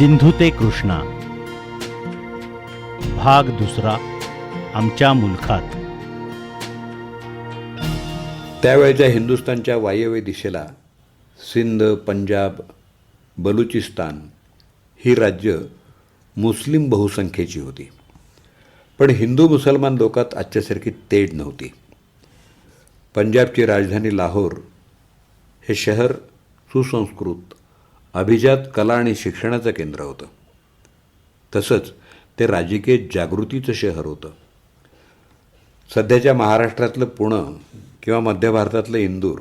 सिंधू ते कृष्णा. भाग दुसरा आमच्या मुलखात. त्यावेळच्या हिंदुस्थानच्या वायव्य दिशेला सिंध पंजाब बलुचिस्तान ही राज्य मुस्लिम बहुसंख्येची होती. पण हिंदू मुसलमान लोकात आजच्यासारखी तेढ नव्हती. पंजाबची राजधानी लाहोर हे शहर सुसंस्कृत अभिजात कला आणि शिक्षणाचं केंद्र होतं. तसंच ते राजकीय जागृतीचं शहर होतं. सध्याच्या महाराष्ट्रातलं पुणे किंवा मध्य भारतातलं इंदूर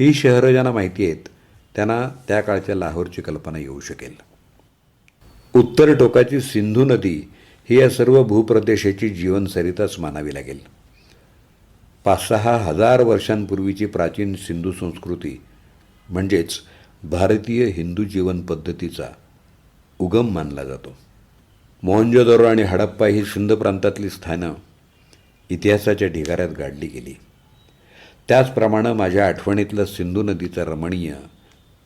ही शहरं ज्यांना माहिती आहेत त्यांना त्या काळच्या लाहोरची कल्पना येऊ शकेल. उत्तर टोकाची सिंधू नदी ही या सर्व भूप्रदेशाची जीवनसरिताच मानावी लागेल. पाच सहा हजार वर्षांपूर्वीची प्राचीन सिंधू संस्कृती म्हणजेच भारतीय हिंदू जीवन पद्धतीचा उगम मानला जातो. मोहनजोदरो आणि हडप्पा ही सिंध प्रांतातली स्थानं इतिहासाच्या ढिगाऱ्यात गाडली गेली. त्याचप्रमाणे माझ्या आठवणीतलं सिंधू नदीचा रमणीय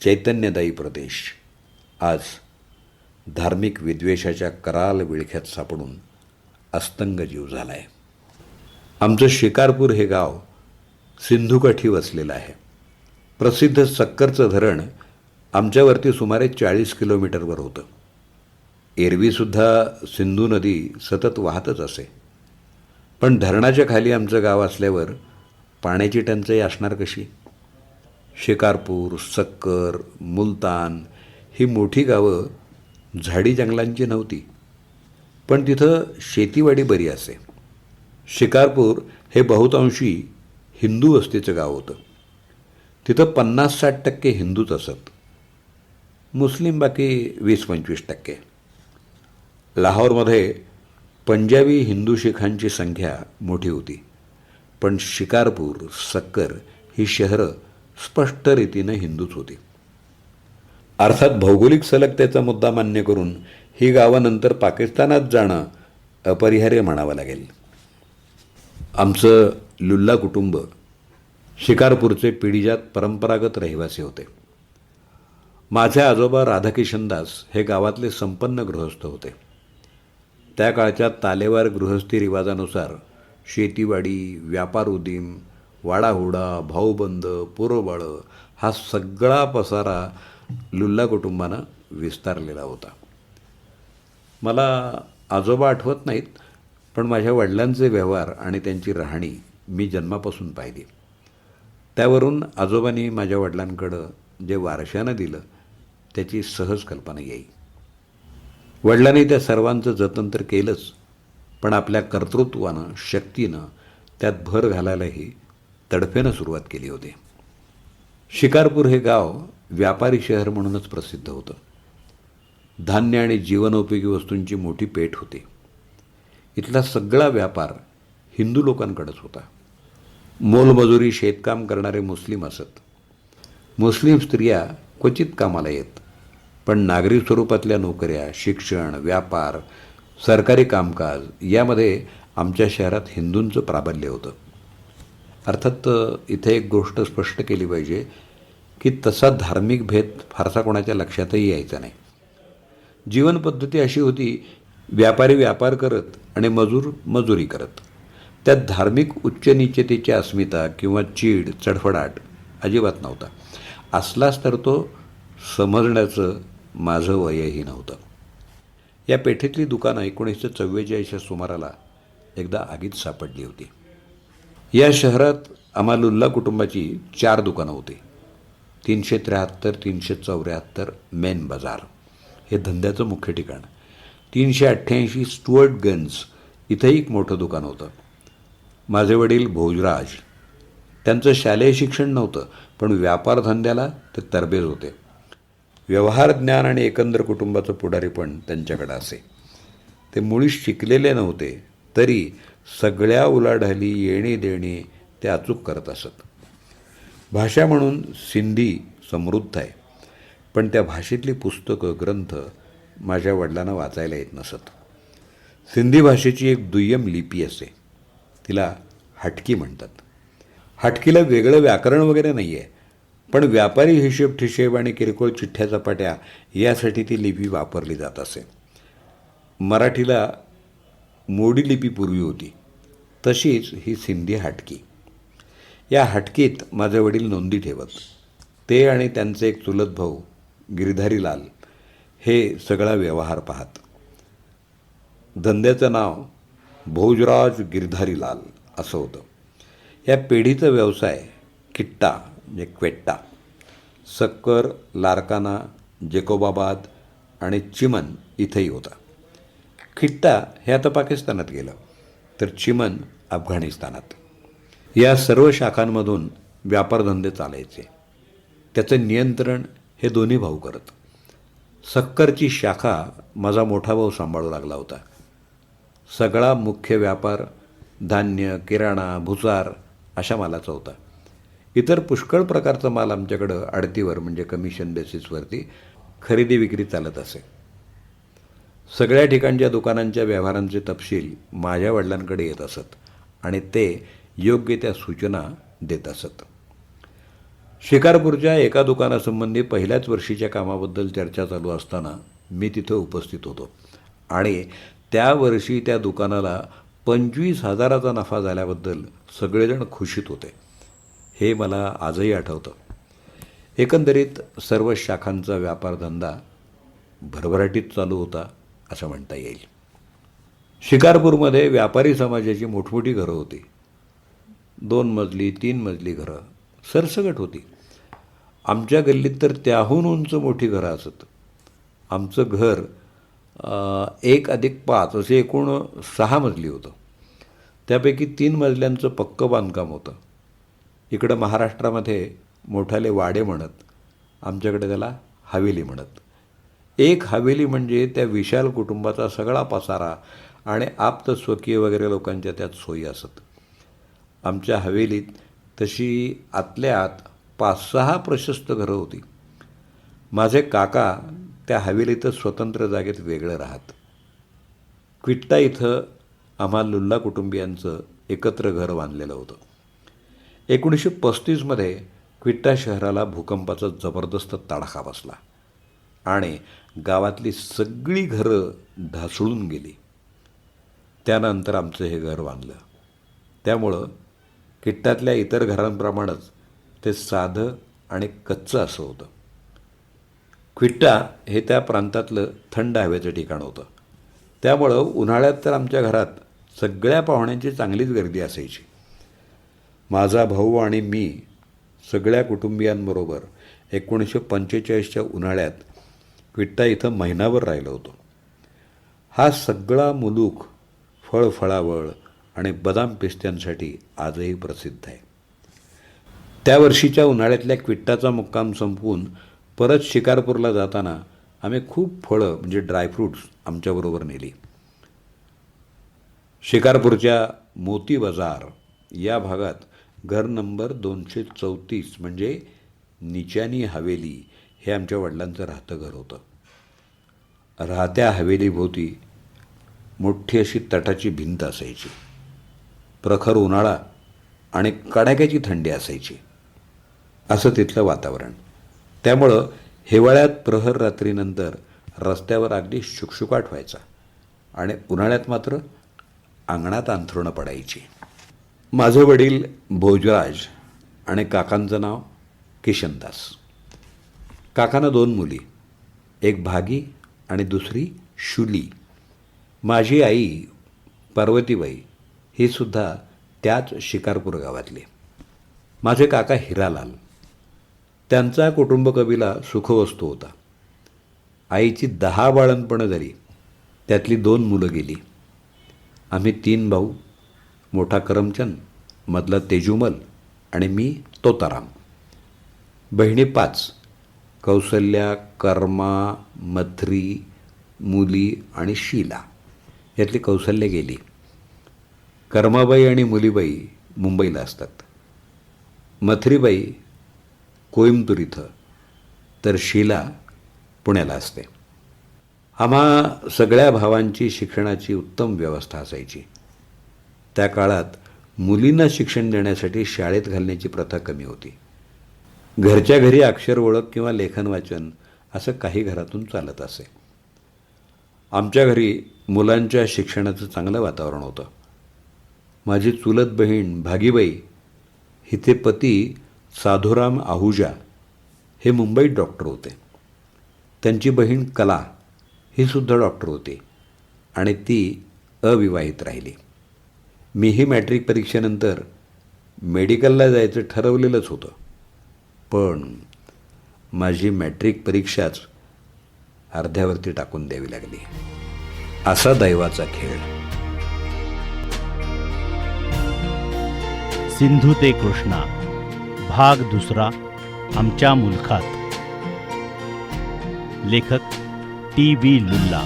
चैतन्यदायी प्रदेश आज धार्मिक विद्वेषाच्या कराल विळख्यात सापडून अस्तंग जीव झाला आहे आमचं शिकारपूर हे गाव सिंधुकाठी वसलेलं आहे. प्रसिद्ध सक्करचं धरण आमच्यावरती सुमारे चाळीस किलोमीटरवर होतं. एरवीसुद्धा सिंधू नदी सतत वाहतच असे. पण धरणाच्या खाली आमचं गाव असल्यावर पाण्याची टंचाई असणार कशी? शिकारपूर सक्कर मुलतान ही मोठी गावं झाडी जंगलांची नव्हती. पण तिथं शेतीवाडी बरी असे. शिकारपूर हे बहुतांशी हिंदू वस्तीचं गाव होतं. तिथं पन्नास साठ टक्के हिंदूच असत. मुस्लिम बाकी वीस पंचवीस टक्के. लाहोरमध्ये पंजाबी हिंदू शिखांची संख्या मोठी होती. पण शिकारपूर सक्कर ही शहरं स्पष्ट रीतीनं हिंदूच होती. अर्थात भौगोलिक सलगतेचा मुद्दा मान्य करून ही गावं नंतर पाकिस्तानात जाणं अपरिहार्य म्हणावं लागेल. आमचं लुल्ला कुटुंब शिकारपूरचे पिढीजात परंपरागत रहिवासी होते. माझे आजोबा राधाकिशन दास हे गावातले संपन्न गृहस्थ होते. त्या काळच्या तालेवार गृहस्थी रिवाजानुसार शेतीवाडी व्यापार उदीम वाडाहुडा भाऊबंद पुरोबाळं हा सगळा पसारा लुल्ला कुटुंबानं विस्तारलेला होता. मला आजोबा आठवत नाहीत पण माझ्या वडिलांचे व्यवहार आणि त्यांची राहणी मी जन्मापासून पाहिली. त्यावरून आजोबांनी माझ्या वडिलांकडं जे वारशानं दिलं त्याची सहज कल्पना येईल. वडिलांनी त्या सर्वांचं जतन तर केलंच पण आपल्या कर्तृत्वानं शक्तीनं त्यात भर घालायलाही तडफेनं सुरुवात केली होती. शिकारपूर हे गाव व्यापारी शहर म्हणूनच प्रसिद्ध होतं. धान्य आणि जीवनोपयोगी वस्तूंची मोठी पेठ होती. इथला सगळा व्यापार हिंदू लोकांकडेच होता. मोलमजुरी शेतकाम करणारे मुस्लिम असत. मुस्लिम स्त्रिया क्वचित कामाला येत पण नागरी स्वरूपातल्या नोकऱ्या शिक्षण व्यापार सरकारी कामकाज यामध्ये आमच्या शहरात हिंदूंचं प्राबल्य होतं. अर्थात इथे एक गोष्ट स्पष्ट केली पाहिजे की तसा धार्मिक भेद फारसा कोणाच्या लक्षातही यायचा नाही. जीवनपद्धती अशी होती व्यापारी व्यापार करत आणि मजूर मजुरी करत. त्यात धार्मिक उच्च निचतेची अस्मिता किंवा चीड चढफडाट अजिबात नव्हता. असलाच तर तो समजण्याचं माझं वयही नव्हतं. या पेठेतली दुकानं एकोणीसशे चव्वेचाळीसच्या सुमाराला एकदा आगीत सापडली होती. या शहरात अमालुल्ला कुटुंबाची चार दुकानं होती. तीनशे त्र्याहत्तर तीनशे चौऱ्याहत्तर मेन बाजार. हे धंद्याचं मुख्य ठिकाण. तीनशे अठ्ठ्याऐंशी स्टुअर्ट गन्स. इथंही एक मोठं दुकान होतं. माझे वडील भोजराज. त्यांचं शालेय शिक्षण नव्हतं पण व्यापार धंद्याला ते तरबेज होते. व्यवहार ज्ञान आणि एकंदर कुटुंबाचं पुढारीपण त्यांच्याकडे असे. ते मुळीच शिकलेले नव्हते तरी सगळ्या उलाढाली येणे देणे ते अचूक करत असत. भाषा म्हणून सिंधी समृद्ध आहे पण त्या भाषेतली पुस्तकं ग्रंथ माझ्या वडिलांना वाचायला येत नसत. सिंधी भाषेची एक दुय्यम लिपी असते तिला हटकी म्हणतात. हटकीला वेगळं व्याकरण वगैरे नाही आहे पण व्यापारी हिशेब ठिशेब आणि किरकोळ चिठ्ठ्या चपाट्या यासाठी ती लिपी वापरली जात असे. मराठीला मोडी लिपी पूर्वी होती. तशीच ही सिंधी हाटकी. या हाटकीत माझे वडील नोंदी ठेवत. ते आणि त्यांचे एक चुलत भाऊ गिरधारीलाल हे सगळा व्यवहार पाहत. धंद्याचं नाव भोजराज गिरधारीलाल असं होतं. या पेढीचा व्यवसाय किट्टा म्हणजे क्वेट्टा सक्कर लारकाना जेकोबाबाद आणि चिमन इथंही होता. खिट्टा हे आता पाकिस्तानात गेलं तर चिमन अफगाणिस्तानात. या सर्व शाखांमधून व्यापारधंदे चालायचे. त्याचं नियंत्रण हे दोन्ही भाऊ करत. सक्करची शाखा माझा मोठा भाऊ सांभाळू लागला होता. सगळा मुख्य व्यापार धान्य किराणा भुसार अशा मालाचा होता. इतर पुष्कळ प्रकारचा माल आमच्याकडं आडतीवर म्हणजे कमिशन बेसिसवरती खरेदी विक्री चालत असे. सगळ्या ठिकाणच्या दुकानांच्या व्यवहारांचे तपशील माझ्या वडिलांकडे येत असत आणि ते योग्य त्या सूचना देत असत. शिकारपूरच्या एका दुकानासंबंधी पहिल्याच वर्षीच्या कामाबद्दल चर्चा चालू असताना मी तिथं उपस्थित होतो आणि त्या वर्षी त्या दुकानाला पंचवीस हजाराचा नफा झाल्याबद्दल सगळेजण खुशीत होते. हे मला आजही आठवतं. एकंदरीत सर्व शाखांचा व्यापारधंदा भरभराटीत चालू होता असं म्हणता येईल. शिकारपूरमध्ये व्यापारी समाजाची मोठमोठी घरं होती. दोन मजली तीन मजली घरं सरसगट होती. आमच्या गल्लीत तर त्याहून उंच मोठी घरं असत. आमचं घर एक अधिक पाच असे एकूण सहा मजली होतं. त्यापैकी तीन मजल्यांचं पक्कं बांधकाम होतं. इकडं महाराष्ट्रामध्ये मोठाले वाडे म्हणत आमच्याकडे त्याला हवेली म्हणत. एक हवेली म्हणजे त्या विशाल कुटुंबाचा सगळा पसारा आणि आप्त स्वकीय वगैरे लोकांच्या त्यात सोयी असत. आमच्या हवेलीत तशी आतल्या आत पाच सहा प्रशस्त घरं होती. माझे काका त्या हवेलीतच स्वतंत्र जागेत वेगळं राहत. क्विट्टा इथं आम्हा लुल्ला कुटुंबियांचं एकत्र घर बांधलेलं होतं. एकोणीसशे पस्तीसमध्ये क्विट्टा शहराला भूकंपाचा जबरदस्त तडाखा बसला आणि गावातली सगळी घरं ढासळून गेली. त्यानंतर आमचं हे घर बांधलं. त्यामुळं किट्टातल्या इतर घरांप्रमाणेच ते साधं आणि कच्चं असं होतं. क्विट्टा हे त्या प्रांतातलं थंड हवेचं ठिकाण होतं. त्यामुळं उन्हाळ्यात तर आमच्या घरात सगळ्या पाहुण्यांची चांगलीच गर्दी असायची. माझा भाऊ आणि मी सगळ्या कुटुंबियांबरोबर एकोणीसशे पंचेचाळीसच्या उन्हाळ्यात क्विट्टा इथं महिनाभर राहिलो होतो. हा सगळा मुलूक फळफळावळ आणि बदाम पिस्त्यांसाठी आजही प्रसिद्ध आहे. त्या वर्षीच्या उन्हाळ्यातल्या क्विट्टाचा मुक्काम संपवून परत शिकारपूरला जाताना आम्ही खूप फळं म्हणजे ड्रायफ्रूट्स आमच्याबरोबर नेली. शिकारपूरच्या मोती बाजार या भागात घर नंबर दोनशे चौतीस म्हणजे निचानी हवेली हे आमच्या वडिलांचं राहतं घर होतं. राहत्या हवेलीभोवती मोठी अशी तटाची भिंत असायची. प्रखर उन्हाळा आणि कडाक्याची थंडी असायची. असं तिथलं वातावरण. त्यामुळं हिवाळ्यात प्रहर रात्रीनंतर रस्त्यावर अगदी शुकशुकाट व्हायचा आणि उन्हाळ्यात मात्र अंगणात अंथरुणं पडायची. माझे वडील भोजराज आणि काकांचं नाव किशनदास. काकांना दोन मुली एक भागी आणि दुसरी शुली. माझी आई पार्वतीबाई ही सुद्धा त्याच शिकारपूर गावातली. माझे काका हिरालाल. त्यांचा कुटुंब कबीला सुखवस्तू होता. आईची दहा बाळणपणं झाली. त्यातली दोन मुलं गेली. आम्ही तीन भाऊ मोठा करमचंद मधला तेजुमल आणि मी तोताराम. बहिणी पाच कौसल्या कर्मा मथरी मुली आणि शीला. यातली कौसल्य गेली. कर्माबाई आणि मुलीबाई मुंबईला असतात. मथरीबाई कोईमतूर इथं तर शीला पुण्याला असते. आम्हा सगळ्या भावांची शिक्षणाची उत्तम व्यवस्था असायची. त्या काळात मुलींना शिक्षण देण्यासाठी शाळेत घालण्याची प्रथा कमी होती. घरच्या घरी अक्षर ओळख किंवा लेखन वाचन असं काही घरातून चालत असे. आमच्या घरी मुलांच्या शिक्षणाचं चांगलं वातावरण होतं. माझी चुलत बहीण भागीबाई हिचे पती साधुराम आहुजा हे मुंबईत डॉक्टर होते. त्यांची बहीण कला ही सुद्धा डॉक्टर होती आणि ती अविवाहित राहिली. मीही मॅट्रिक परीक्षेनंतर मेडिकलला जायचं ठरवलेलंच होतं. पण माझी मॅट्रिक परीक्षाच अर्ध्यावरती टाकून द्यावी लागली. असा दैवाचा खेळ. सिंधू ते कृष्णा. भाग दुसरा. आमच्या मुलखात. लेखक टी बी लुल्ला.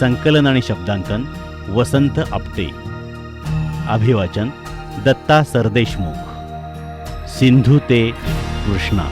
संकलन आणि शब्दांकन वसंत आपटे. अभिवाचन दत्ता सरदेशमुख. सिंधू ते कृष्णा.